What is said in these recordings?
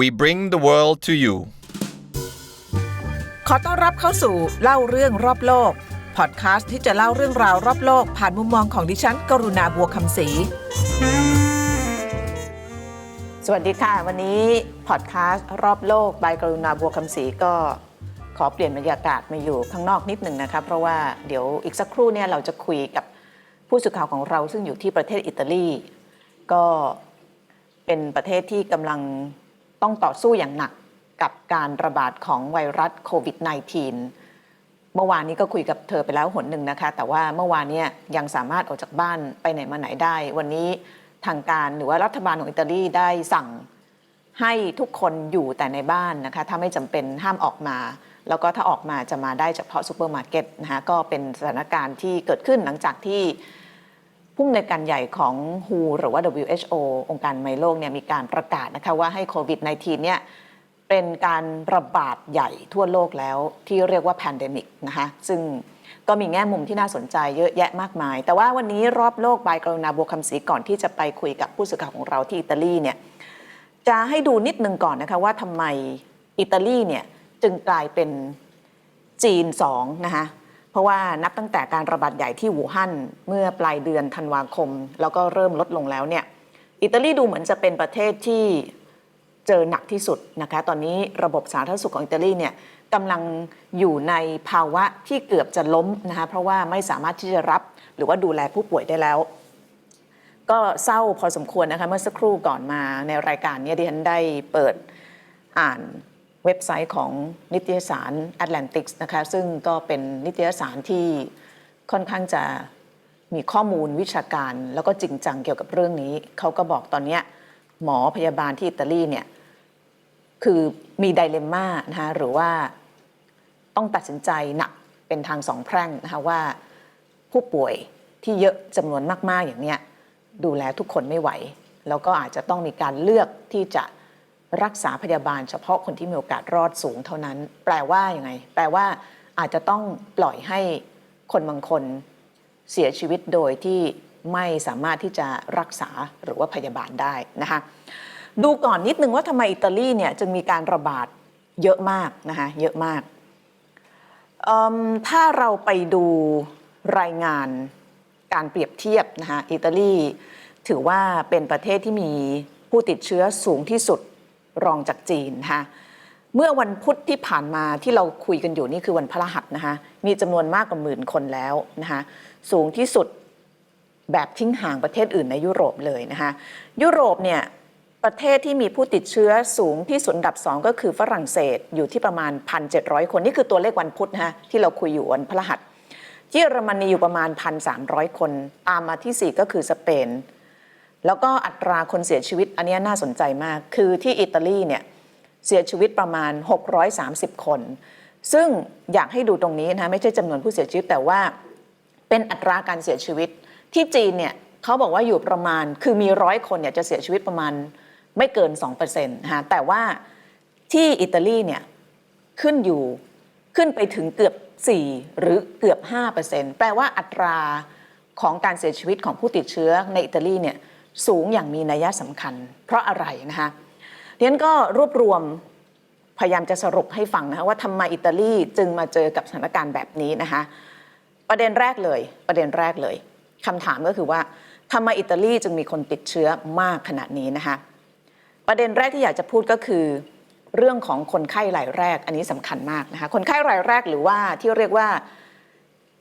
We bring the world to you ขอต้อนรับเข้าสู่เล่าเรื่องรอบโลก พอดแคสต์ที่จะเล่าเรื่องราวรอบโลก ผ่านมุมมองของดิฉัน กรุณาบัวคำศรี สวัสดีค่ะ วันนี้พอดแคสต์รอบโลกบายกรุณาบัวคำศรีก็ขอเปลี่ยนบรรยากาศมาอยู่ข้างนอกนิดหนึ่งนะคะเพราะว่าเดี๋ยวอีกสักครู่เนี่ยเราจะคุยกับผู้สื่อข่าวของเราซึ่งอยู่ที่ประเทศอิตาลี ก็เป็นประเทศที่กำลัง ต้องต่อสู้อย่างหนักกับการระบาดของไวรัสโควิด -19 เมื่อวานนี้ก็คุยกับเธอไปแล้วหนหนึ่งนะคะ แต่ว่าเมื่อวานนี้ยังสามารถออกจากบ้านไปไหนมาไหนได้ วันนี้ทางการหรือว่ารัฐบาลของอิตาลีได้สั่งให้ทุกคนอยู่แต่ในบ้านนะคะ ถ้าไม่จำเป็นห้ามออกมา แล้วก็ถ้าออกมาจะมาได้เฉพาะซูเปอร์มาร์เก็ตนะคะก็เป็นสถานการณ์ที่เกิดขึ้นหลังจากที่ ผู้อำนวยการใหญ่ของ WHO หรือว่า WHO องค์การอนามัยโลกเนี่ยมีการประกาศนะคะว่าให้โควิด -19 เนี่ยเป็นการระบาดใหญ่ทั่วโลกแล้วที่เรียกว่าแพนเดมิกนะคะซึ่งก็มีแง่มุมที่น่าสนใจเยอะแยะมากมาย แต่ว่าวันนี้รอบโลกบายกรุณาบัวคำศรีก่อนที่จะไปคุยกับผู้สื่อข่าวของเราที่อิตาลีเนี่ยจะให้ดูนิดนึงก่อนนะคะว่าทำไมอิตาลีเนี่ยจึงกลายเป็นจีน2นะคะ เพราะว่านับตั้งแต่การระบาดใหญ่ที่หูฮั่นเมื่อปลายเดือนธันวาคม แล้วก็เริ่มลดลงแล้วเนี่ยอิตาลีดูเหมือนจะเป็นประเทศที่เจอหนักที่สุดนะคะตอนนี้ระบบสาธารณสุขของอิตาลีเนี่ยกำลังอยู่ในภาวะที่เกือบจะล้มนะคะเพราะว่าไม่สามารถที่จะรับหรือว่าดูแลผู้ป่วยได้แล้ว ก็เศร้าพอสมควรนะคะเมื่อสักครู่ก่อนมาในรายการเนี้ดิฉันได้เปิดอ่าน เว็บไซต์ของนิตยสาร Atlantics นะคะซึ่งก็เป็นนิตยสารที่ค่อนข้างจะมีข้อมูลวิชาการ แล้วก็จริงจังเกี่ยวกับเรื่องนี้ เขาก็บอกตอนนี้หมอพยาบาลที่อิตาลีเนี่ยคือมีไดเลมม่านะคะหรือว่าต้องตัดสินใจหนักเป็นทางสองแพร่งนะคะว่าผู้ป่วยที่เยอะจำนวนมากๆอย่างเนี้ยดูแลทุกคนไม่ไหว แล้วก็อาจจะต้องมีการเลือกที่จะ รักษาพยาบาลเฉพาะคนที่มีโอกาสรอดสูงเท่านั้น แปลว่าอย่างไง แปลว่าอาจจะต้องปล่อยให้คนบางคนเสียชีวิตโดยที่ไม่สามารถที่จะรักษาหรือว่าพยาบาลได้นะคะดูก่อนนิดนึงว่าทำไมอิตาลีเนี่ยจึงมีการระบาดเยอะมากนะคะเยอะมาก ถ้าเราไปดูรายงานการเปรียบเทียบนะคะอิตาลีถือว่าเป็นประเทศที่มีผู้ติดเชื้อสูงที่สุด รองจากจีนนะคะเมื่อวันพุธที่ผ่านมาที่เราคุยกันอยู่นี่คือวันพฤหัสนะคะมีจำนวนมากกว่าหมื่นคนแล้วนะคะสูงที่สุดแบบทิ้งห่างประเทศอื่นในยุโรปเลยนะคะยุโรปเนี่ยประเทศที่มีผู้ติดเชื้อสูงที่สุดอันดับ 2 ก็คือฝรั่งเศสอยู่ที่ประมาณ 1,700 คน นี่คือตัวเลขวันพุธนะคะที่เราคุยอยู่วันพฤหัสเยอรมนีอยู่ประมาณ 1,300 คน ตามมาที่ 4 ก็คือสเปน แล้วก็อัตราคนเสียชีวิตอันนี้น่าสนใจมาก คือที่อิตาลีเนี่ยเสียชีวิตประมาณ 630 คน ซึ่งอยากให้ดูตรงนี้นะไม่ใช่จำนวนผู้เสียชีวิตแต่ว่าเป็นอัตราการเสียชีวิต ที่จีนเนี่ยเขาบอกว่าอยู่ประมาณคือมีร้อยคนเนี่ยจะเสียชีวิตประมาณไม่เกิน2%นะคะแต่ว่าที่อิตาลีเนี่ยขึ้นอยู่ขึ้นไปถึงเกือบ 4 หรือเกือบ 5%แปลว่าอัตราของการเสียชีวิตของผู้ติดเชื้อในอิตาลีเนี่ย สูงอย่างมีนัยสำคัญ เพราะอะไรนะคะเรียนก็รวบรวมพยายามจะสรุปให้ฟังนะคะว่าทำไมอิตาลีจึงมาเจอกับสถานการณ์แบบนี้นะคะประเด็นแรกเลย ประเด็นแรกเลยคำถามก็คือว่าทำไมอิตาลีจึงมีคนติดเชื้อมากขนาดนี้นะคะประเด็นแรกที่อยากจะพูดก็คือ เรื่องของคนไข้รายแรกอันนี้สำคัญมากนะคะคนไข้รายแรกหรือว่าที่เรียกว่า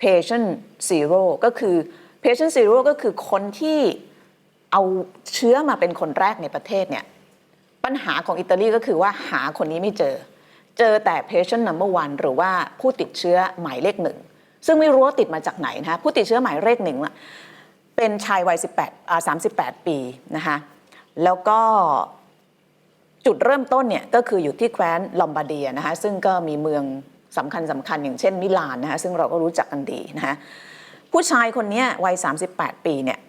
patient zero ก็คือ patient zero ก็คือคนที่ เอาเชื้อมาเป็นคนแรกในประเทศเนี่ยปัญหาของอิตาลีก็คือว่าหาคนนี้ไม่เจอ เจอแต่ patient number one หรือว่าผู้ติดเชื้อหมายเลขหนึ่งซึ่งไม่รู้ว่าติดมาจากไหนนะคะผู้ติดเชื้อหมายเลขหนึ่งเป็นชายวัย18อ่า38 ปีนะคะแล้วก็จุดเริ่มต้นเนี่ยก็คืออยู่ที่แคว้นลอมบาร์เดียนะคะซึ่งก็มีเมืองสำคัญสำคัญอย่างเช่นมิลานนะคะซึ่งเราก็รู้จักกันดีนะคะผู้ชายคนนี้วัย 38 ปีเนี่ย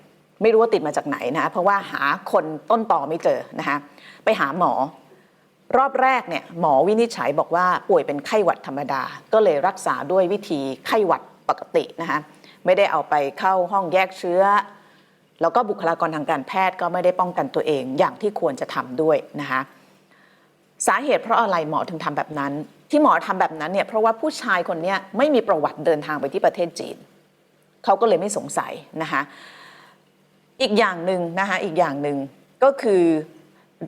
ไม่รู้ว่าติดมาจากไหนนะคะเพราะว่าหาคนต้นต่อไม่เจอนะคะไปหาหมอ รอบแรกเนี่ยหมอวินิจฉัยบอกว่าป่วยเป็นไข้หวัดธรรมดา ก็เลยรักษาด้วยวิธีไข้หวัดปกตินะคะไม่ได้เอาไปเข้าห้องแยกเชื้อ แล้วก็บุคลากรทางการแพทย์ก็ไม่ได้ป้องกันตัวเองอย่างที่ควรจะทำด้วยนะคะสาเหตุเพราะอะไรหมอถึงทำแบบนั้น ที่หมอทำแบบนั้นเนี่ยเพราะว่าผู้ชายคนนี้ไม่มีประวัติเดินทางไปที่ประเทศจีน เขาก็เลยไม่สงสัยนะคะ อีกอย่างหนึ่งนะคะอีกอย่างหนึ่งก็คือ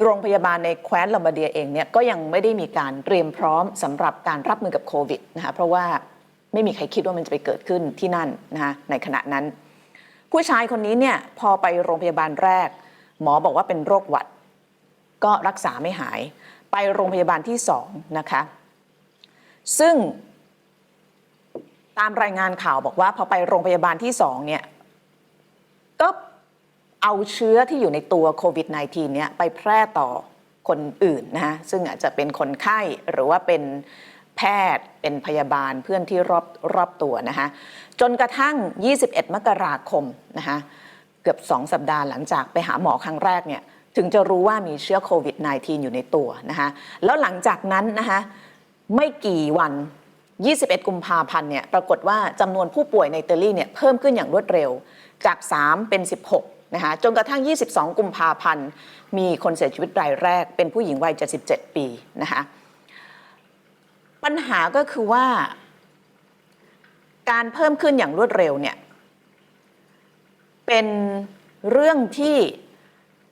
โรงพยาบาลในแคว้นลอมบารเดียเองเนี่ยก็ยังไม่ได้มีการเตรียมพร้อมสำหรับการรับมือกับโควิดนะคะเพราะว่าไม่มีใครคิดว่ามันจะไปเกิดขึ้นที่นั่นนะคะในขณะนั้น ผู้ชายคนนี้เนี่ยพอไปโรงพยาบาลแรก หมอบอกว่าเป็นโรคหวัด ก็รักษาไม่หาย ไปโรงพยาบาลที่สองนะคะซึ่งตามรายงานข่าวบอกว่าพอไปโรงพยาบาลที่สองเนี่ย เอาเชื้อที่อยู่ในตัวโควิด -19 เนี่ยไปแพร่ต่อคนอื่นนะฮะซึ่งอาจจะเป็นคนไข้หรือว่าเป็นแพทย์เป็นพยาบาลเพื่อนที่รอบรอบตัวนะคะจนกระทั่ง 21 มกราคมนะคะเกือบ 2 สัปดาห์หลังจากไปหาหมอครั้งแรกเนี่ยถึงจะรู้ว่ามีเชื้อโควิด -19 อยู่ในตัวนะคะแล้วหลังจากนั้นนะคะไม่กี่วัน 21 กุมภาพันธ์เนี่ยปรากฏว่าจำนวนผู้ป่วยในอิตาลีเนี่ยเพิ่มขึ้นอย่างรวดเร็วจาก 3 เป็น 16 นะคะจนกระทั่ง 22 กุมภาพันธ์ มีคนเสียชีวิตรายแรก เป็นผู้หญิงวัย 77 ปีนะคะปัญหาก็คือว่า การเพิ่มขึ้นอย่างรวดเร็วเนี่ยเป็นเรื่องที่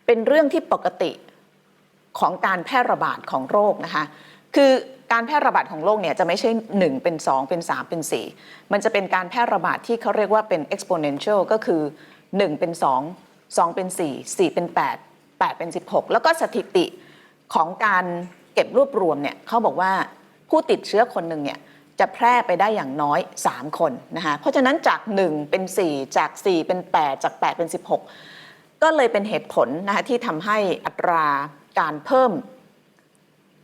เป็นเรื่องที่ปกติของการแพร่ระบาดของโรคนะคะคือการแพร่ระบาดของโรคเนี่ยจะไม่ใช่ 1 เป็น 2 เป็น 3 เป็น 4 มันจะเป็นการแพร่ระบาดที่เขาเรียกว่าเป็น exponential ก็คือ 1 เป็น 2 2 เป็น 4 4 เป็น 8 8 เป็น 16 แล้วก็สถิติของการเก็บรวบรวมเนี่ยเขาบอกว่าผู้ติดเชื้อคนหนึ่งเนี่ยจะแพร่ไปได้อย่างน้อย 3 คนนะคะเพราะฉะนั้นจาก 1 เป็น 4 จาก 4 เป็น 8 จาก 8 เป็น 16 ก็เลยเป็นเหตุผลนะคะที่ทำให้อัตราการเพิ่ม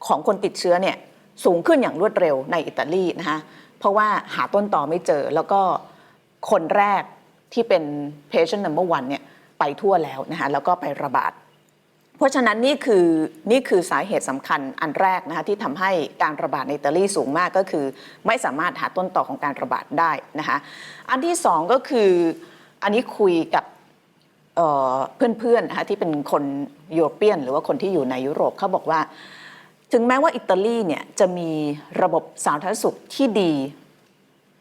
ของคนติดเชื้อเนี่ยสูงขึ้นอย่างรวดเร็วในอิตาลีนะคะเพราะว่าหาต้นต่อไม่เจอแล้วก็คนแรก ที่เป็น patient number one เนี่ยไปทั่วแล้วนะคะแล้วก็ไประบาด เพราะฉะนั้นนี่คือนี่คือสาเหตุสำคัญอันแรกนะคะที่ทำให้การระบาดในอิตาลีสูงมากก็คือ ไม่สามารถหาต้นต่อของการระบาดได้นะคะอันที่สองก็คืออันนี้คุยกับเอ่อเพื่อนๆนะคะที่เป็นคนยุโรเปียน หรือว่าคนที่อยู่ในยุโรปเขาบอกว่า ถึงแม้ว่าอิตาลีเนี่ยจะมีระบบสาธารณสุขที่ดี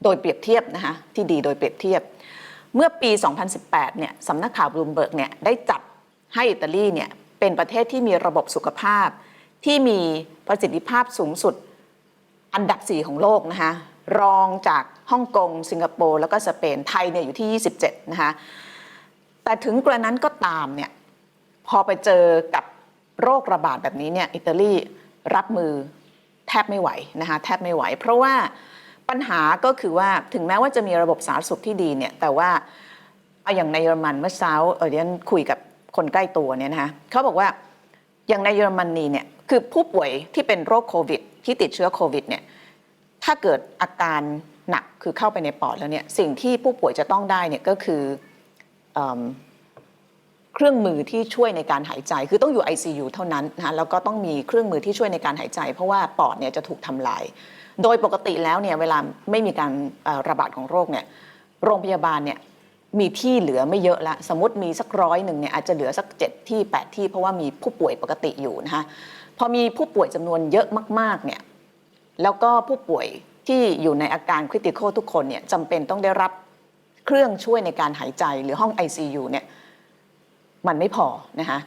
โดยเปรียบเทียบนะคะที่ดีโดยเปรียบเทียบ เมื่อปี 2018 เนี่ยสำนักข่าวบลูมเบิร์กเนี่ยได้จัดให้อิตาลีเนี่ยเป็นประเทศที่มีระบบสุขภาพ ที่มีประสิทธิภาพสูงสุดอันดับ 4 ของโลกนะคะรองจากฮ่องกง สิงคโปร์แล้วก็สเปนไทยเนี่ยอยู่ที่ 27 นะคะแต่ถึงกระนั้นก็ตามเนี่ยพอไปเจอกับโรคระบาดแบบนี้เนี่ยอิตาลีรับมือแทบไม่ไหวนะคะแทบไม่ไหว เพราะว่า ปัญหาก็คือว่าถึงแม้ว่าจะมีระบบสาธารณสุขที่ดีเนี่ยแต่ว่าเอาอย่างในเยอรมันเมื่อเช้าเออเดี๋ยวฉันคุยกับคนใกล้ตัวเนี่ยนะคะเขาบอกว่าอย่างในเยอรมนีเนี่ยคือผู้ป่วยที่เป็นโรคโควิด ที่ติดเชื้อโควิดเนี่ยถ้าเกิดอาการหนักคือเข้าไปในปอดแล้วเนี่ยสิ่งที่ผู้ป่วยจะต้องได้เนี่ยก็คือ เครื่องมือที่ช่วยในการหายใจ คือต้องอยู่ ICU เท่านั้นนะคะแล้วก็ต้องมีเครื่องมือที่ช่วยในการหายใจ เพราะว่าปอดเนี่ยจะถูกทำลาย โดยปกติแล้วเนี่ยเวลาไม่มีการระบาดของโรคเนี่ยโรงพยาบาลเนี่ยมีที่เหลือไม่เยอะละสมมติมีสักร้อยหนึ่งเนี่ยอาจจะเหลือสักเจ็ดที่แปดที่เพราะว่ามีผู้ป่วยปกติอยู่นะคะพอมีผู้ป่วยจำนวนเยอะมากๆเนี่ยแล้วก็ผู้ป่วยที่อยู่ในอาการคริติคอลทุกคนเนี่ยจำเป็นต้องได้รับเครื่องช่วยในการหายใจหรือห้อง ICU เนี่ย มันไม่พอนะคะ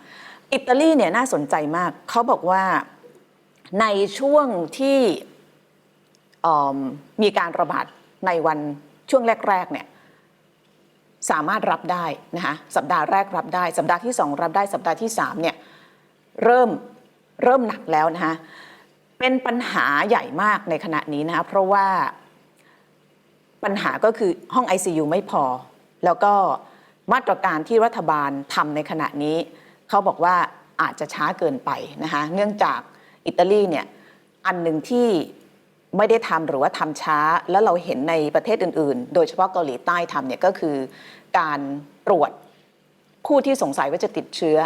อิตาลีเนี่ยน่าสนใจมาก เขาบอกว่าในช่วงที่มมีการระบาดในวันช่วงแรกๆเนี่ยสามารถรับได้นะคะสัปดาห์แรกรับได้ สัปดาห์ที่ 2 รับได้สัปดาห์ที่3เนี่ยเริ่มเริ่มหนักแล้วนะคะเป็นปัญหาใหญ่มากในขณะนี้นะคะเพราะว่าปัญหาก็คือห้อง ICU ไม่พอ แล้วก็ มาตรการที่รัฐบาลทำในขณะนี้ เขาบอกว่าอาจจะช้าเกินไปนะคะเนื่องจากอิตาลีเนี่ยอันหนึ่งที่ไม่ได้ทำหรือว่าทำช้า แล้วเราเห็นในประเทศอื่น ๆ โดยเฉพาะเกาหลีใต้ทำเนี่ยก็คือการตรวจผู้ที่สงสัยว่าจะติดเชื้อ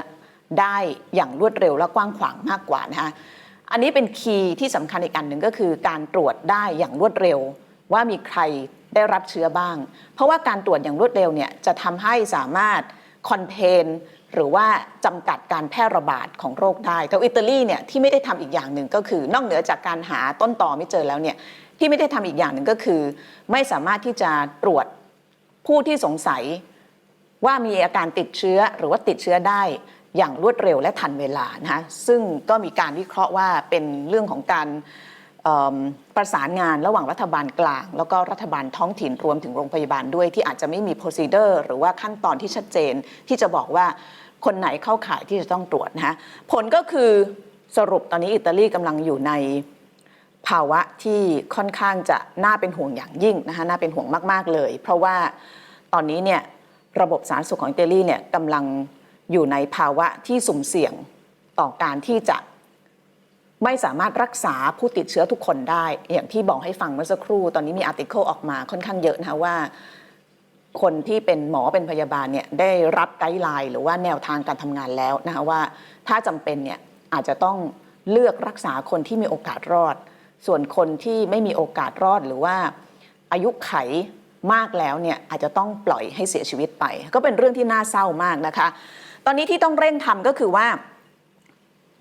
ได้อย่างรวดเร็วและกว้างขวางมากกว่านะคะอันนี้เป็นคีย์ที่สำคัญอีกอันหนึ่งก็คือการตรวจได้อย่างรวดเร็ว ว่ามีใครได้รับเชื้อบ้าง เพราะว่าการตรวจอย่างรวดเร็วเนี่ยจะทำให้สามารถคอนเทนหรือว่าจำกัดการแพร่ระบาดของโรคได้แต่อิตาลีเนี่ยที่ไม่ได้ทำอีกอย่างหนึ่งก็คือ นอกเหนือจากการหาต้นตอไม่เจอแล้วเนี่ยที่ไม่ได้ทำอีกอย่างหนึ่งก็คือ ไม่สามารถที่จะตรวจผู้ที่สงสัยว่ามีอาการติดเชื้อหรือว่าติดเชื้อได้อย่างรวดเร็วและทันเวลานะคะซึ่งก็มีการวิเคราะห์ว่าเป็นเรื่องของการ ประสานงานระหว่างรัฐบาลกลาง แล้วก็รัฐบาลท้องถิ่นรวมถึงโรงพยาบาลด้วยที่อาจจะไม่มี procedure หรือว่าขั้นตอนที่ชัดเจน ที่จะบอกว่าคนไหนเข้าข่ายที่จะต้องตรวจนะคะผลก็คือสรุปตอนนี้อิตาลีกำลังอยู่ในภาวะที่ค่อนข้างจะน่าเป็นห่วงอย่างยิ่งนะคะน่าเป็นห่วงมาก ๆ เลย เพราะว่าตอนนี้เนี่ยระบบสาธารณสุขของอิตาลีเนี่ยกำลังอยู่ในภาวะที่สุ่มเสี่ยงต่อการที่จะ ไม่สามารถรักษาผู้ติดเชื้อทุกคนได้ อย่างที่บอกให้ฟังเมื่อสักครู่ ตอนนี้มีอาร์ติเคิลออกมาค่อนข้างเยอะนะคะว่า คนที่เป็นหมอเป็นพยาบาลเนี่ยได้รับไกด์ไลน์หรือว่าแนวทางการทำงานแล้วนะคะว่า ถ้าจำเป็นเนี่ยอาจจะต้องเลือกรักษาคนที่มีโอกาสรอด ส่วนคนที่ไม่มีโอกาสรอดหรือว่าอายุไขมากแล้วเนี่ยอาจจะต้องปล่อยให้เสียชีวิตไป ก็เป็นเรื่องที่น่าเศร้ามากนะคะ ตอนนี้ที่ต้องเร่งทำก็คือว่า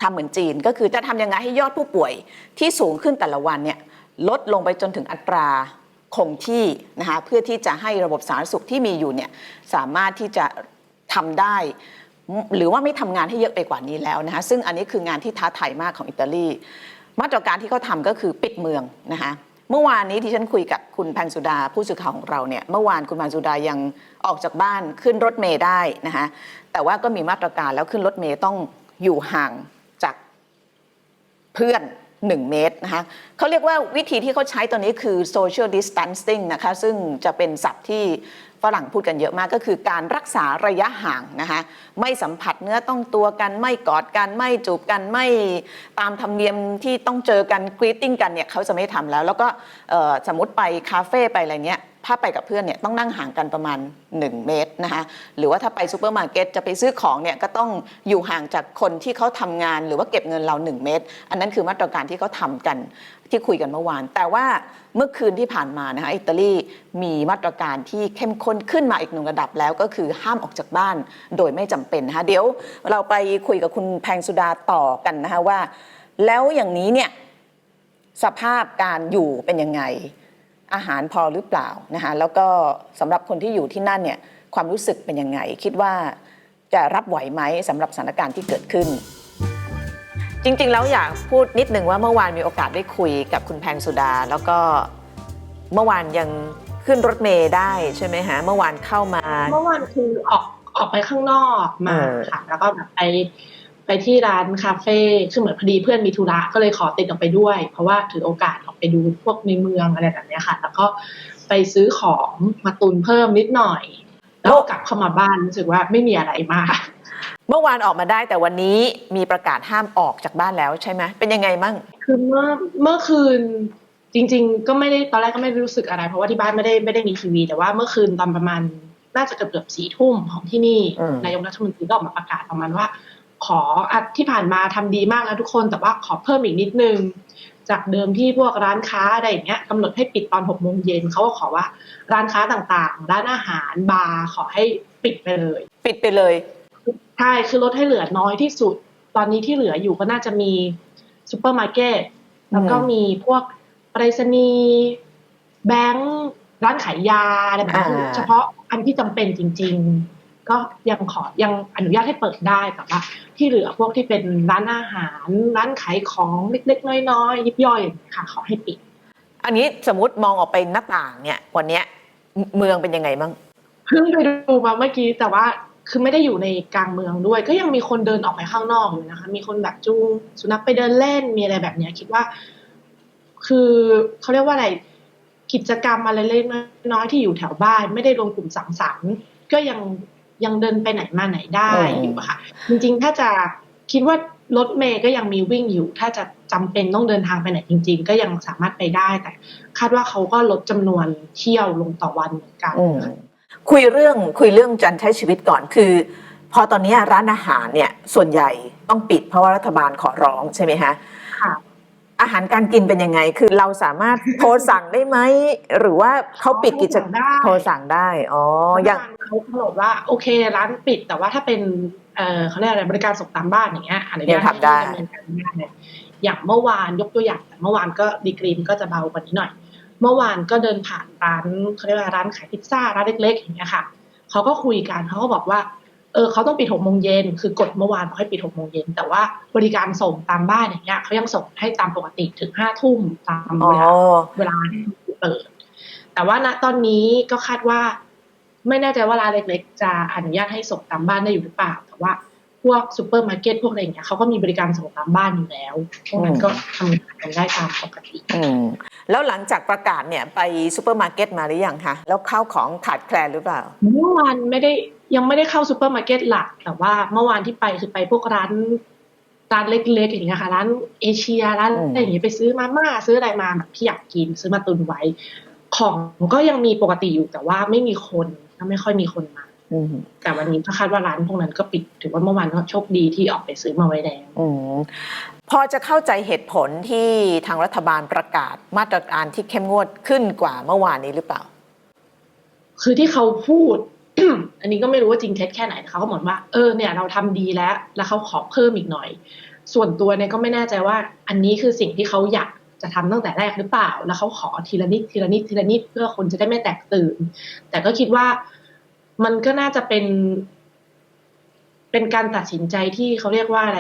ทำเหมือนจีนก็คือจะทำยังไงให้ยอดผู้ป่วยที่สูงขึ้นแต่ละวันเนี่ยลดลงไปจนถึงอัตราคงที่นะคะเพื่อที่จะให้ระบบสาธารณสุขที่มีอยู่เนี่ยสามารถที่จะทำได้ หรือว่าไม่ทำงานให้เยอะไปกว่านี้แล้วนะคะซึ่งอันนี้คืองานที่ท้าทายมากของอิตาลี มาตรการที่เขาทำก็คือปิดเมืองนะคะเมื่อวานนี้ที่ฉันคุยกับคุณพันสุดาผู้สื่อข่าวของเราเนี่ยเมื่อวานคุณพันสุดายังออกจากบ้านขึ้นรถเมย์ได้นะคะแต่ว่าก็มีมาตรการแล้วขึ้นรถเมย์ต้องอยู่ห่าง เพื่อน 1 เมตรนะคะเขาเรียกว่าวิธีที่เขาใช้ตอนนี้คือ social distancing นะคะซึ่งจะเป็นศัพท์ที่ฝรั่งพูดกันเยอะมากก็คือการรักษาระยะห่างนะคะไม่สัมผัสเนื้อต้องตัวกันไม่กอดกันไม่จูบกันไม่ตามธรรมเนียมที่ต้องเจอกันกรีตติ้งกันเนี่ยเขาจะไม่ทำแล้ว แล้วก็สมมติไปคาเฟ่ไปอะไรเงี้ย ถ้าไปกับเพื่อนเนี่ยต้องนั่งห่างกันประมาณ 1 เมตรนะคะหรือว่าถ้าไปซูเปอร์มาร์เก็ตจะไปซื้อของเนี่ยก็ต้องอยู่ห่างจากคนที่เขาทำงานหรือว่าเก็บเงินเรา 1 เมตร อันนั้นคือมาตรการที่เขาทำกันที่คุยกันเมื่อวาน แต่ว่าเมื่อคืนที่ผ่านมานะคะอิตาลีมีมาตรการที่เข้มข้นขึ้นมาอีกหนึ่งระดับแล้วก็คือห้ามออกจากบ้านโดยไม่จำเป็นนะคะเดี๋ยวเราไปคุยกับคุณแพงสุดาต่อกันนะคะว่า แล้วอย่างนี้เนี่ยสภาพการอยู่เป็นยังไง อาหารพอหรือเปล่านะคะแล้วก็สำหรับคนที่อยู่ที่นั่นเนี่ยความรู้สึกเป็นยังไง คิดว่าจะรับไหวไหมสำหรับสถานการณ์ที่เกิดขึ้น จริงๆแล้วอยากพูดนิดนึงว่าเมื่อวานมีโอกาสได้คุยกับคุณแพงสุดา แล้วก็เมื่อวานยังขึ้นรถเมย์ได้ใช่ไหมฮะเมื่อวานเข้ามา เมื่อวานคือออกออกไปข้างนอกมาเออค่ะแล้วก็แบบไป ไปที่ร้านคาเฟ่คือเหมือนพอดีเพื่อนมีธุระก็เลยขอติดออกไปด้วย เพราะว่าถือโอกาสออกไปดูพวกในเมืองอะไรแบบเนี้ยค่ะ แล้วก็ไปซื้อของมาตุนเพิ่มนิดหน่อย แล้วกลับเข้ามาบ้านรู้สึกว่าไม่มีอะไรมาก เมื่อวานออกมาได้แต่วันนี้มีประกาศห้ามออกจากบ้านแล้วใช่ไหมเป็นยังไงมั่งคือเมื่อเมื่อคืนจริง ๆ ก็ไม่ได้ตอนแรกก็ไม่ได้รู้สึกอะไร เพราะว่าที่บ้านไม่ได้ไม่ได้มีทีวี แต่ว่าเมื่อคืนตอนประมาณน่าจะเกือบเกือบสี่ทุ่มของที่นี่อืมนายกรัฐมนตรีก็ออกมาประกาศประมาณว่า ขออะที่ผ่านมาทำดีมากแล้วทุกคน แต่ว่าขอเพิ่มอีกนิดนึง จากเดิมที่พวกร้านค้าอะไรอย่างเงี้ยกำหนดให้ปิดตอนหกโมงเย็นเขาก็ขอว่าร้านค้าต่างๆ ร้านอาหารบาร์ขอให้ปิดไปเลย ปิดไปเลยใช่คือลดให้เหลือน้อยที่สุด ตอนนี้ที่เหลืออยู่ก็น่าจะมีซูเปอร์มาร์เก็ตแล้วก็อืมมีพวกไปรษณีย์แบงก์ร้านขายยาอะไรแบบนี้อ่าเฉพาะอันที่จำเป็นจริง ๆ ก็ยังขอยังอนุญาตให้เปิดได้แต่ว่าที่เหลือพวกที่เป็นร้านอาหาร ร้านขายของเล็กๆน้อยๆยิบย่อยค่ะขอให้ปิด อันนี้สมมติมองออกไปหน้าต่างเนี่ยวันเนี้ยเมืองเป็นยังไงบ้างเพิ่งไปดูมาเมื่อกี้แต่ว่าคือไม่ได้อยู่ในกลางเมืองด้วย ก็ยังมีคนเดินออกไปข้างนอกอยู่นะคะ มีคนแบบจูงสุนัขไปเดินเล่นมีอะไรแบบเนี้ยคิดว่า คือเขาเรียกว่าอะไรกิจกรรมอะไรเล็กๆน้อยๆที่อยู่แถวบ้าน ไม่ได้รวมกลุ่มสังสรรค์ก็ยัง ยังเดินไปไหนมาไหนได้อืมอยู่อะค่ะ จริงๆ ถ้าจะคิดว่ารถเมย์ก็ยังมีวิ่งอยู่ ถ้าจะจำเป็นต้องเดินทางไปไหนจริง ๆ ก็ยังสามารถไปได้แต่ คาดว่าเขาก็ลดจำนวนเที่ยวลงต่อวันเหมือนกันอืมคุยเรื่องคุยเรื่องการใช้ชีวิตก่อนคือ พอตอนนี้ร้านอาหารเนี่ยส่วนใหญ่ต้องปิดเพราะว่ารัฐบาลขอร้องใช่ไหมฮะค่ะ อาหารการกินเป็นยังไง คือเราสามารถโทรสั่งได้ไหม หรือว่าเขาปิดกิจโทรสั่งได้โทรสั่งได้ อ๋อ อย่างเขากำหนดว่าโอเคร้านปิดแต่ว่าถ้าเป็นเอ่อเขาเรียกอะไรบริการส่งตามบ้านอย่างเงี้ยอนุญาตยังทำได้ให้ดำเนินการได้อย่างเมื่อวานยกตัวอย่างแต่เมื่อวานก็ดีกรีมก็จะเบากว่านี้หน่อย เมื่อวานก็เดินผ่านร้านเขาเรียกว่าร้านขายพิซซ่าร้านเล็กๆอย่างเงี้ยค่ะเขาก็คุยกันเขาก็บอกว่า เออเขาต้องปิดหกโมงเย็นคือกฎเมื่อวานบอกให้ปิดหกโมงเย็นแต่ว่าบริการส่งตามบ้านอย่างเงี้ยเขายังส่งให้ตามปกติถึงห้าทุ่มตามอ๋อเวลาเวลาที่เปิด แต่ว่าณตอนนี้ก็คาดว่า ไม่แน่ใจว่าร้านเล็กๆจะอนุญาตให้ส่งตามบ้านได้อยู่หรือเปล่า แต่ว่า พวกซูเปอร์มาร์เก็ตพวกอะไรอย่างเงี้ยเขาก็มีบริการส่งตามบ้านอยู่แล้วพวกนั้นก็ทำงานกันได้ตามปกติอืมแล้วหลังจากประกาศเนี่ยไปซูเปอร์มาร์เก็ตมาหรือยังคะแล้วข้าวของขาดแคลนหรือเปล่าเมื่อวานไม่ได้ยังไม่ได้เข้าซูเปอร์มาร์เก็ตหลัก แต่ว่าเมื่อวานที่ไปคือไปพวกร้านร้านเล็กๆอย่างเงี้ยค่ะร้านเอเชียร้านอืมอะไรอย่างเงี้ยไปซื้อมาม่าซื้ออะไรมาแบบที่อยากกินซื้อมาตุนไว้ ของก็ยังมีปกติอยู่แต่ว่าไม่มีคนไม่ค่อยมีคนมาอืม แต่วันนี้ก็คาดว่าร้านพวกนั้นก็ปิด ถือว่าเมื่อวานก็โชคดีที่ออกไปซื้อมาไว้แล้วอืมพอจะเข้าใจเหตุผลที่ทางรัฐบาลประกาศมาตรการที่เข้มงวดขึ้นกว่าเมื่อวานนี้หรือเปล่า คือที่เขาพูด อันนี้ก็ไม่รู้ว่าจริงเท็จแค่ไหนแต่เขาก็บอกว่าเออเนี่ยเราทำดีแล้ว แล้วเขาขอเพิ่มอีกหน่อย ส่วนตัวเนี่ยก็ไม่แน่ใจว่า อันนี้คือสิ่งที่เขาอยากจะทำตั้งแต่แรกหรือเปล่า แล้วเขาขอทีละนิดทีละนิดทีละนิดเพื่อคนจะได้ไม่แตกตื่น แต่ก็คิดว่า มันก็น่าจะเป็น เป็นการตัดสินใจที่เขาเรียกว่าอะไร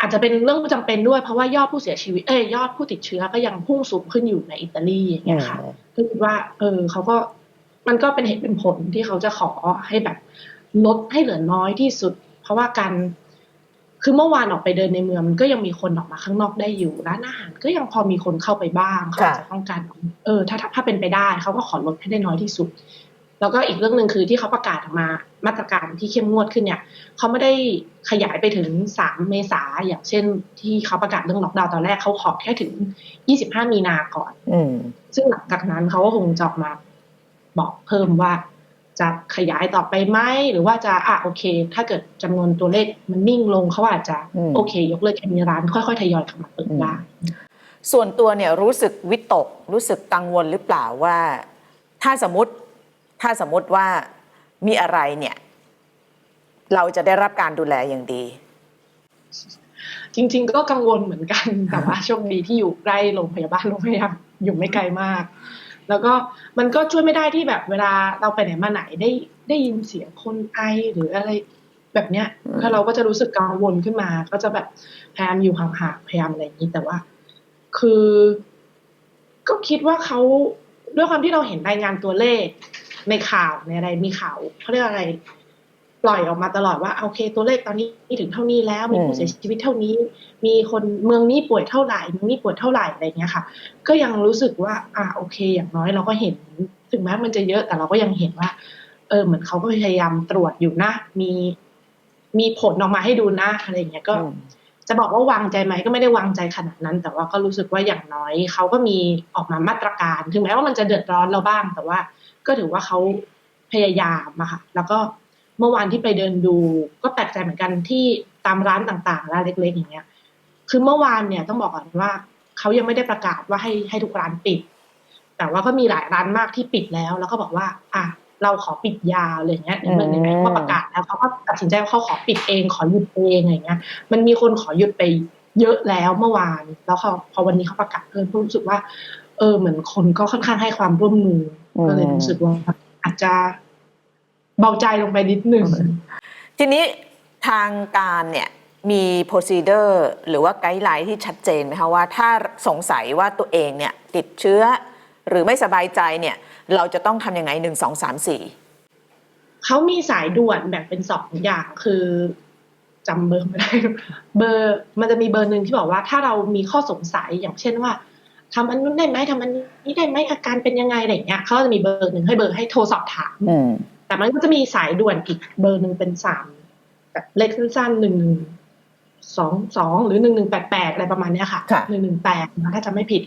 อาจจะเป็นเรื่องจำเป็นด้วยเพราะว่ายอดผู้เสียชีวิต เอ้ยยอดผู้ติดเชื้อก็ยังพุ่งสูงขึ้นอยู่ในอิตาลีอย่างเงี้ยค่ะก็คิดว่า เออเขาก็มันก็เป็นเหตุเป็นผลที่เขาจะขอให้แบบลดให้เหลือน้อยที่สุด เพราะว่าการคือเมื่อวานออกไปเดินในเมืองมันก็ยังมีคนออกมาข้างนอกได้อยู่ร้านอาหารก็ยังพอมีคนเข้าไปบ้างเขาอาจจะต้องการเออถ้าถ้าถ้าเป็นไปได้เขาก็ขอลดให้ได้น้อยที่สุด แล้วก็อีกเรื่องหนึ่งคือที่เขาประกาศออกมามาตรการที่เข้มงวดขึ้นเนี่ยเขาไม่ได้ขยายไปถึงสามเมษาอย่างเช่น ที่เขาประกาศเรื่องล็อกดาวน์ตอนแรกเขาขอแค่ถึงยี่สิบห้ามีนาก่อนอืมซึ่งหลังจากนั้นเขาก็คงจะออกมาบอกเพิ่มว่าจะขยายต่อไปไหมหรือว่าจะอะโอเค ถ้าเกิดจำนวนตัวเลขมันนิ่งลงเขาอาจจะอืมโอเค ยกเลิกแค่มีร้านค่อยๆทยอยกลับมาเปิดได้ส่วนตัวเนี่ยรู้สึกวิตกรู้สึกกังวลหรือเปล่าว่า ถ้าสมมติ ถ้าสมมติว่ามีอะไรเนี่ย เราจะได้รับการดูแลอย่างดี จริง ๆ ก็กังวลเหมือนกัน แต่ว่าโชคดีที่อยู่ใกล้โรงพยาบาลโรงพยาบาลอยู่ไม่ไกลมาก แล้วก็มันก็ช่วยไม่ได้ที่แบบเวลาเราไปไหนมาไหนได้ได้ยินเสียงคนไอหรืออะไรแบบเนี้ยอืมถ้าเราก็จะรู้สึกกังวลขึ้นมา ก็จะแบบพยายามอยู่ห่างๆพยายามอะไรอย่างนี้แต่ว่า คือ ก็คิดว่าเขาด้วยความที่เราเห็นรายงานตัวเลข ในข่าวในอะไรมีข่าวเขาเรียกอะไร ปล่อยออกมาตลอดว่าโอเค ตัวเลขตอนนี้ถึงเท่านี้แล้ว มีอืผู้มเสียชีวิตเท่านี้ มีคนเมืองนี้ป่วยเท่าไหร่เมืองนี้ป่วยเท่าไหร่อะไรอย่างเงี้ยค่ะ ก็ยังรู้สึกว่า อ่าโอเค อย่างน้อยเราก็เห็น ถึงแม้มันจะเยอะแต่เราก็ยังเห็นว่า เออ เหมือนเขาก็พยายามตรวจอยู่นะ มีมีผลออกมาให้ดูนะอะไรอย่างเงี้ยก็อืมจะบอกว่าวางใจไหมก็ไม่ได้วางใจขนาดนั้น แต่ว่าก็รู้สึกว่าอย่างน้อยเขาก็มีออกมามาตรการ ถึงแม้ว่ามันจะเดือดร้อนเราบ้าง แต่ว่า ก็ถือว่าเขาพยายามอะค่ะ แล้วก็เมื่อวานที่ไปเดินดู ก็แปลกใจเหมือนกันที่ตามร้านต่างๆร้านเล็ก ๆ อย่างเงี้ย คือเมื่อวานเนี่ยต้องบอกก่อนว่าเขายังไม่ได้ประกาศว่าให้ให้ทุกร้านปิด แต่ว่าก็มีหลายร้านมากที่ปิดแล้ว แล้วก็บอกว่า อะเราขอปิดยาวอะไรอย่างเงี้ยในเมื่อในเขาประกาศแล้วเขาก็ตัดสินใจว่าเขาขอปิดเองขอหยุดเองอะไรเงี้ย มันมีคนขอหยุดไปเยอะแล้วเมื่อวาน แล้วเขาพอวันนี้เขาประกาศเพิ่มก็รู้สึกว่า เออเหมือนคนก็ค่อนข้างให้ความร่วมมือ ก็เลยรู้สึกว่าอาจจะเบาใจลงไปนิดนึงทีนี้ทางการเนี่ยมี procedure หรือว่าไกด์ไลน์ที่ชัดเจนไหมคะว่าถ้าสงสัยว่าตัวเองเนี่ยติดเชื้อ หรือไม่สบายใจเนี่ย เราจะต้องทำยังไงหนึ่งสองสามสี่เขามีสายด่วนแบ่งเป็นสองอย่างคือจำเบอร์ไม่ได้เบอร์มันจะมีเบอร์หนึ่งที่บอกว่าถ้าเรามีข้อสงสัยอย่างเช่นว่า ทำอันนู้นได้ไหมทำอันนี้ได้ไหมอาการเป็นยังไงอะไรอย่างเงี้ยเขาจะมีเบอร์หนึ่งให้เบอร์ให้โทรสอบถามอืมแต่มันก็จะมีสายด่วนอีกเบอร์หนึ่งเป็นสามแบบเลขสั้นๆหนึ่งหนึ่งสองสองหรือหนึ่งหนึ่งแปดแปดอะไรประมาณเนี้ยค่ะค่ะหนึ่งหนึ่งแปดถ้าจำไม่ผิด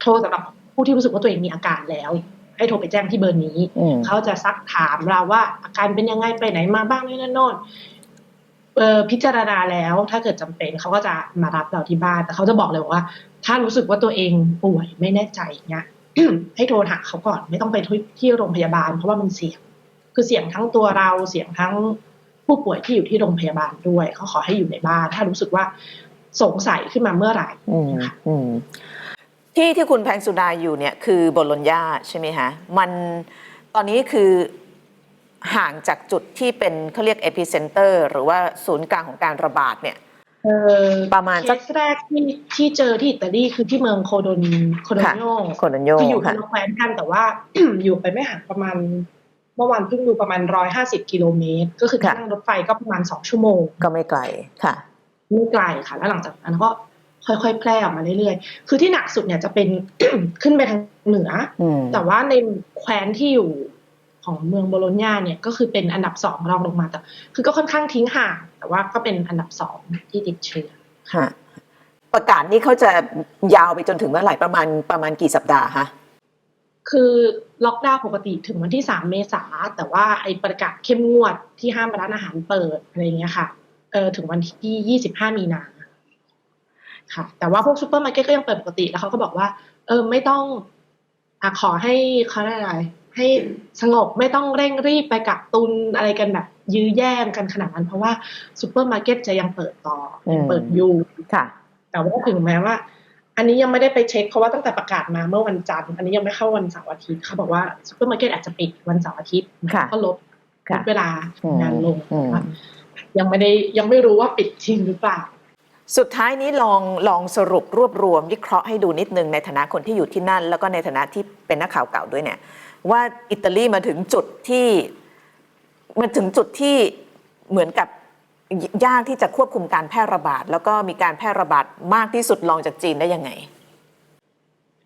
โทรสำหรับผู้ที่รู้สึกว่าตัวเองมีอาการแล้ว ให้โทรไปแจ้งที่เบอร์นี้อืมเขาจะซักถามเราว่าอาการเป็นยังไงไปไหนมาบ้างนี่นั่นโน่นเอ่อ พิจารณาแล้วถ้าเกิดจำเป็นเขาก็จะมารับเราที่บ้าน แต่เขาจะบอกเลยว่า ถ้ารู้สึกว่าตัวเองป่วยไม่แน่ใจเงี้ยให้โทรหาเขาก่อนไม่ต้องไปที่ที่โรงพยาบาล เพราะว่ามันเสี่ยง คือเสี่ยงทั้งตัวเราเสี่ยงทั้งผู้ป่วยที่อยู่ที่โรงพยาบาลด้วย เขาขอให้อยู่ในบ้าน ถ้ารู้สึกว่าสงสัยขึ้นมาเมื่อไหร่อืมค่ะอืมที่ที่คุณแพงสุดาอยู่เนี่ยคือโบโลญญาใช่ไหมคะมันตอนนี้คือ ห่างจากจุดที่เป็นเขาเรียกเอพิเซนเตอร์หรือว่าศูนย์กลางของการระบาดเนี่ยเออประมาณเคสักสแรกที่ที่เจอที่อิตาลีคือที่เมืองโคโดนโคโดค่ะโนโคโดนโยคืออยู่คค่ะนละแคว้นกันแต่ว่าอยู่ไปไม่ห่างประมาณ เมื่อวานเพิ่งดูประมาณร้อยห้าสิบกิโลเมตร ก็คือค่ะนั่งรถไฟก็ประมาณสองชั่วโมง ก็ไม่ไกลค่ะไม่ไกลค่ะ แล้วหลังจากนั้นก็ค่อยๆ แพร่ออกมาเรื่อยๆ คือที่หนักสุดเนี่ยจะเป็นขึ้นไปทางเหนืออืมแต่ว่าในแคว้นที่อยู่ ของเมืองโบโลญญาเนี่ยก็คือเป็นอันดับสองรองลงมาแต่ คือก็ค่อนข้างทิ้งห่างแต่ว่าก็เป็นอันดับสองที่ติดเชื้อค่ะ ประกาศนี้เขาจะยาวไปจนถึงเมื่อไหร่ประมาณประมาณกี่สัปดาห์คะคือล็อกดาวน์ปกติถึงวันที่สามเมษาแต่ว่าไอ้ประกาศเข้มงวดที่ห้ามร้านอาหารเปิดอะไรอย่างเงี้ยค่ะ เออถึงวันที่ยี่สิบห้ามีนาค่ะ แต่ว่าพวกซูเปอร์มาร์เก็ตก็ยังเปิดปกติแล้วเขาก็บอกว่า เออไม่ต้องอะขอให้เขาเรียกอะไร ให้สงบไม่ต้องเร่งรีบไปกักตุนอะไรกันแบบยื้อแย่งกันขนาดนั้น เพราะว่าซูเปอร์มาร์เก็ตจะยังเปิดต่อยังเปิดอยู่ค่ะ แต่ว่าถึงแม้ว่า อันนี้ยังไม่ได้ไปเช็คเพราะว่าตั้งแต่ประกาศมาเมื่อวันจันทร์อันนี้ยังไม่เข้าวันเสาร์อาทิตย์เขาบอกว่าซูเปอร์มาร์เก็ตอาจจะปิดวันเสาร์อาทิตย์ค่ะก็ลดลค่ะดเวลาทำงานลงอืมค่ะยังไม่ได้ยังไม่รู้ว่าปิดจริงหรือเปล่าสุดท้ายนี้ลองลองสรุปรวบรวมวิเคราะห์ให้ดูนิดนึงในฐานะคนที่อยู่ที่นั่น แล้วก็ในฐานะที่เป็นนักข่าวเก่าด้วยเนี่ย ว่าอิตาลีมาถึงจุดที่มาถึงจุดที่เหมือนกับยากที่จะควบคุมการแพร่ระบาด แล้วก็มีการแพร่ระบาดมากที่สุดรองจากจีนได้ยังไง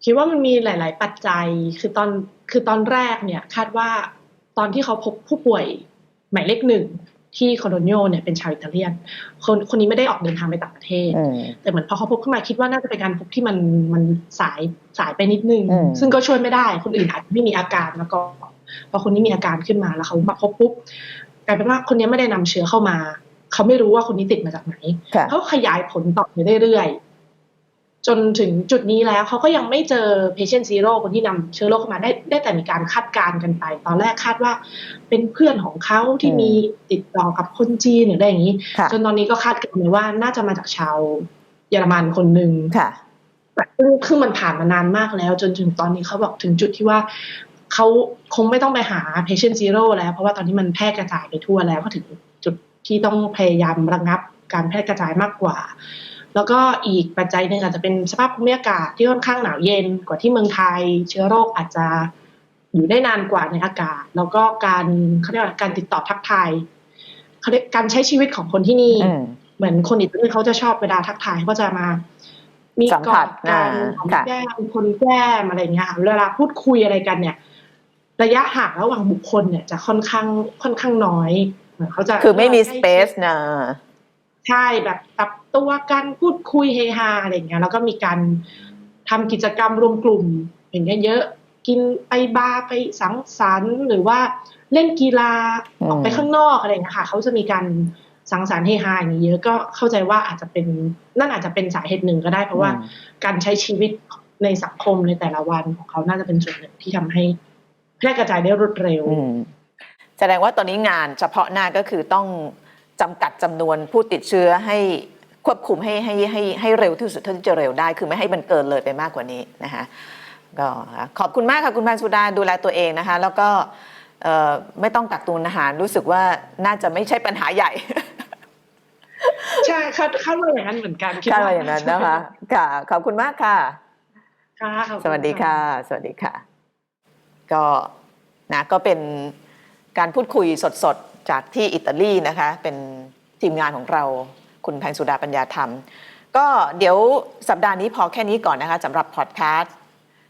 คิดว่ามันมีหลาย ๆ ปัจจัยคือตอนคือตอนแรกเนี่ยคาดว่าตอนที่เขาพบผู้ป่วยหมายเลขหนึ่ง ที่โคโดนโยเนี่ยเป็นชาวอิตาเลียน คนคนนี้ไม่ได้ออกเดินทางไปต่างประเทศอืมแต่เหมือนพอเขาพบขึ้นมาคิดว่าน่าจะเป็นการพบที่มันมันสายสายไปนิดนึงอืมซึ่งก็ช่วยไม่ได้ คนอื่นอาจจะไม่มีอาการแล้วก็พอคนนี้มีอาการขึ้นมาแล้วเขามาพบปุ๊บกลายเป็นว่าคนนี้ไม่ได้นำเชื้อเข้ามา เขาไม่รู้ว่าคนนี้ติดมาจากไหนค่ะเขาขยายผลต่อไปเรื่อยๆ จนถึงจุดนี้แล้วเขาก็ยังไม่เจอ patient zero คนที่นำเชื้อโรคเข้ามาได้ได้แต่มีการคาดการณ์กันไป ตอนแรกคาดว่าเป็นเพื่อนของเขาที่อืมมีติดต่อกับคนจีนหรืออะไรอย่างนี้ค่ะจนตอนนี้ก็คาดกันเลยว่าน่าจะมาจากชาวเยอรมันคนหนึ่งค่ะแต่ซึ่งคือมันผ่านมานานมากแล้ว จนถึงตอนนี้เขาบอกถึงจุดที่ว่าเขาคงไม่ต้องไปหา patient zero แล้ว เพราะว่าตอนนี้มันแพร่กระจายไปทั่วแล้วก็ถึงจุดที่ต้องพยายามระงับการแพร่กระจายมากกว่า แล้วก็อีกปัจจัยหนึ่งอาจจะเป็นสภาพภูมิอากาศที่ค่อนข้างหนาวเย็นกว่าที่เมืองไทย เชื้อโรคอาจจะอยู่ได้นานกว่าในอากาศ แล้วก็การเขาเรียกว่าการติดต่อทักทายเขาเรียกการใช้ชีวิตของคนที่นี่อืมเหมือนคนอิตาลีเขาจะชอบเวลาทักทายก็จะมา มีสัมกผัอสดกันอ่าหอมค่ะแก้มคนแก้มอะไรอย่างเงี้ยค่ะเวลาพูดคุยอะไรกันเนี่ย ระยะห่างระหว่างบุคคลเนี่ยจะค่อนข้างค่อนข้างน้อยเหมือนเขาจะคือไม่มีใกล้สเปซนะ ใช่แบบตับตัวกันพูดคุยเฮฮาอะไรอย่างเงี้ยแล้วก็มีการทำกิจกรรมรวมกลุ่มอย่างเงี้ยเยอะ กินไปบาร์ไปสังสรรค์หรือว่าเล่นกีฬาอืมออกไปข้างนอกอะไรอย่างเงี้ยค่ะเขาจะมีการสังสรรค์เฮฮาอย่างนี้เยอะก็เข้าใจว่าอาจจะเป็นนั่นอาจจะเป็นสาเหตุหนึ่งก็ได้ เพราะว่าอืมการใช้ชีวิตในสังคมในแต่ละวันของเขาน่าจะเป็นส่วนหนึ่งที่ทำให้แพร่กระจายได้รวดเร็วอืมแสดงว่าตอนนี้งานเฉพาะหน้าก็คือต้อง จำกัดจำนวนผู้ติดเชื้อให้ควบคุมให้ให้ให้ให้เร็วที่สุดเท่าที่จะเร็วได้ คือไม่ให้มันเกินเลยไปมากกว่านี้นะคะก็ขอบคุณมากค่ะคุณพันสุดาดูแลตัวเองนะคะ แล้วก็เอ่อไม่ต้องกักตุนอาหารรู้สึกว่าน่าจะไม่ใช่ปัญหาใหญ่ ใช่คาดคาดว่าอย่างนั้นเหมือนกันดคาดว่าอย่างนั้นนะคะค่ะ ขอบคุณมากค่ะค่ะขอบณสวัสดีค่ะ สวัสดีค่ะ ก็นะก็เป็น การพูดคุยสดๆ จากที่อิตาลีนะคะ เป็นทีมงานของเราคุณแพงสุดาปัญญาธรรม ก็เดี๋ยวสัปดาห์นี้พอแค่นี้ก่อนนะคะสำหรับพอดแคสต์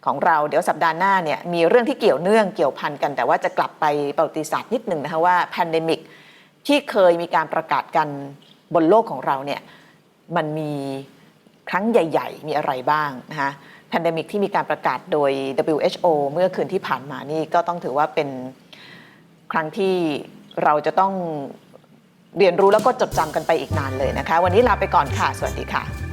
ของเราเดี๋ยวสัปดาห์หน้าเนี่ยมีเรื่องที่เกี่ยวเนื่องเกี่ยวพันกัน แต่ว่าจะกลับไปประวัติศาสตร์นิดหนึ่งนะคะว่าแพนเดมิกที่เคยมีการประกาศกันบนโลกของเราเนี่ยมันมีครั้งใหญ่ ๆ มีอะไรบ้างนะคะแพนเดมิกที่มีการประกาศโดย WHO เมื่อคืนที่ผ่านมานี่ก็ต้องถือว่าเป็น ครั้งที่เราจะต้องเรียนรู้แล้วก็จดจำกันไปอีกนานเลยนะคะ วันนี้ลาไปก่อนค่ะ สวัสดีค่ะ